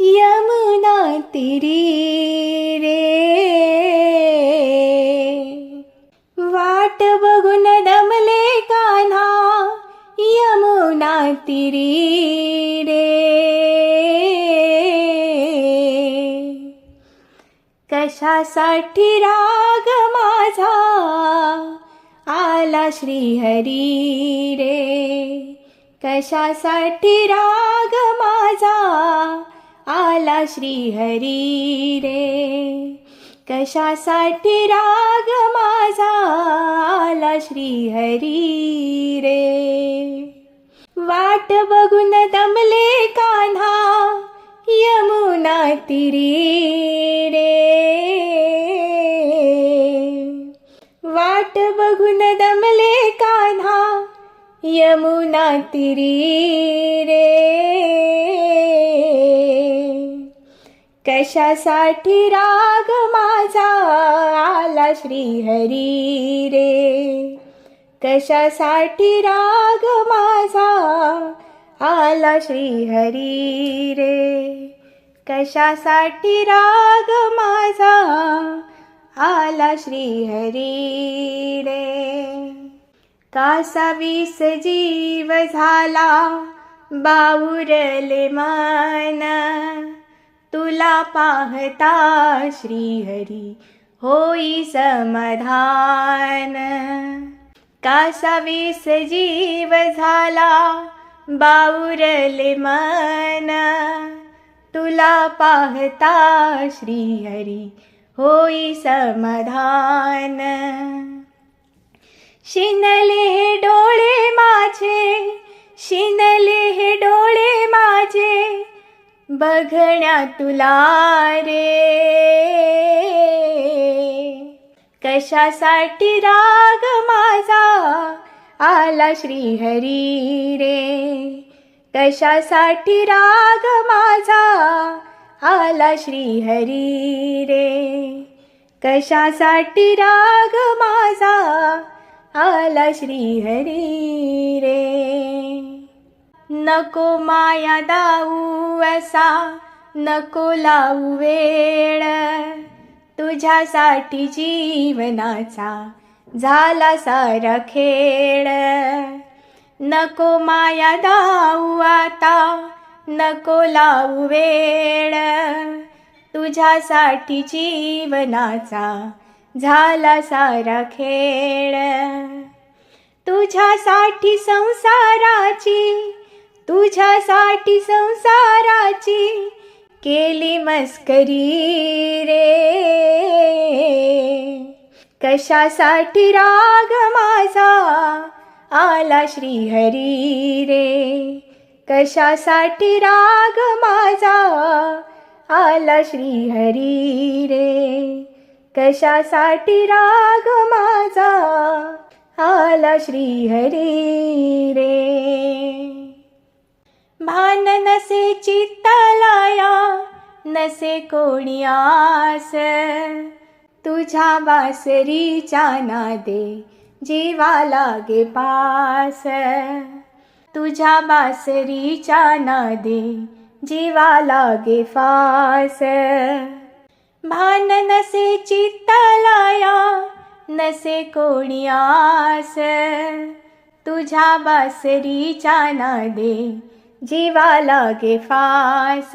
यमुना तिरी रे। वाट बघून दमले कान्हा यमुना तिरी रे। कशासाठी राग माझा आला श्रीहरी रे? कशासाठी राग माझा आला श्रीहरी रे. कशासाठी राग माझा? आला श्रीहरी रे. वाट बघून दमले कान्हा यमुना तिरी रे. वाट बघून दमले कान्हा यमुना तिरी रे. कशासाठी राग माझा आला श्रीहरी रे? कशासाठी राग माझा आला श्रीहरी रे? कशासाठी राग माझा आला श्रीहरी रे? कासावीस जीव झाला बाऊरले मन? तुला पाहता श्रीहरी होई समाधान. कासावीस जीव झाला बाऊरले मन. तुला पाहता श्रीहरी होई समाधान. शिनले डो बघण्या तुला रे. कशासाठी राग माझा आला श्रीहरी रे? कशासाठी राग माझा आला श्रीहरी रे? कशासाठी राग माझा आला श्रीहरी रे? नको माया दाऊ असा नको लावू वेळ तुझ्यासाठी जीवनाचा झाला सारा खेळ नको माया दाऊ आता नको लावू वेळ तुझ्यासाठी जीवनाचा झाला सारा खेळ तुझ्यासाठी संसाराची तुझ्यासाठी संसाराची केली मस्करी रे. कशासाठी राग माझा आला श्रीहरी रे? कशासाठी राग माझा आला श्रीहरी रे? कशासाठी राग माझा आला श्रीहरी रे? भान नसे चित्तलाया नसे कोणी आस. तुझ्या बासरीच्या नादे जीवा लागे पास. तुझ्या बासरीच्या नादे जीवा लागे फास. भान नसे चित्तलाया नसे कोणी आस. तुझ्या बासरीच्या नादे जीवा लागे फास.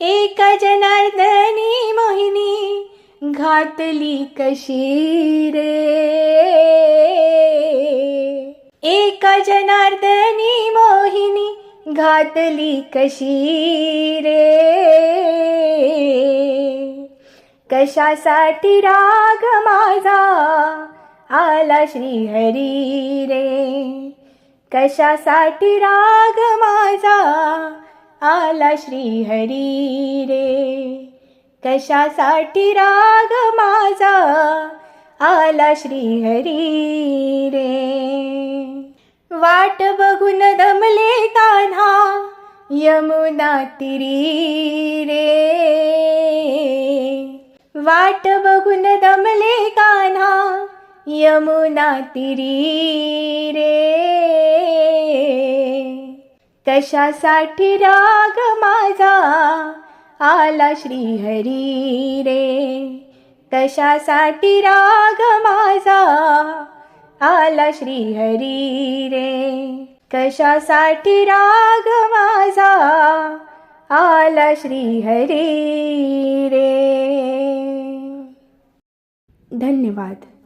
एक जनार्दनी मोहिनी घातली कशी रे एक जनार्दनी मोहिनी घातली कशी रे कशासाठी राग माझा आला श्री हरी रे कशासाठी राग माझा आला श्री हरी रे? कशासाठी राग माझा आला श्री हरी रे? वाट बघून दमले कान्हा यमुना तिरी रे? वाट बघून दमले यमुना तिरी रे. कशासाठी राग माझा आला श्री हरी रे. कशासाठी राग माझा आला श्री हरी रे. कशासाठी राग माझा आला श्री हरी रे. धन्यवाद.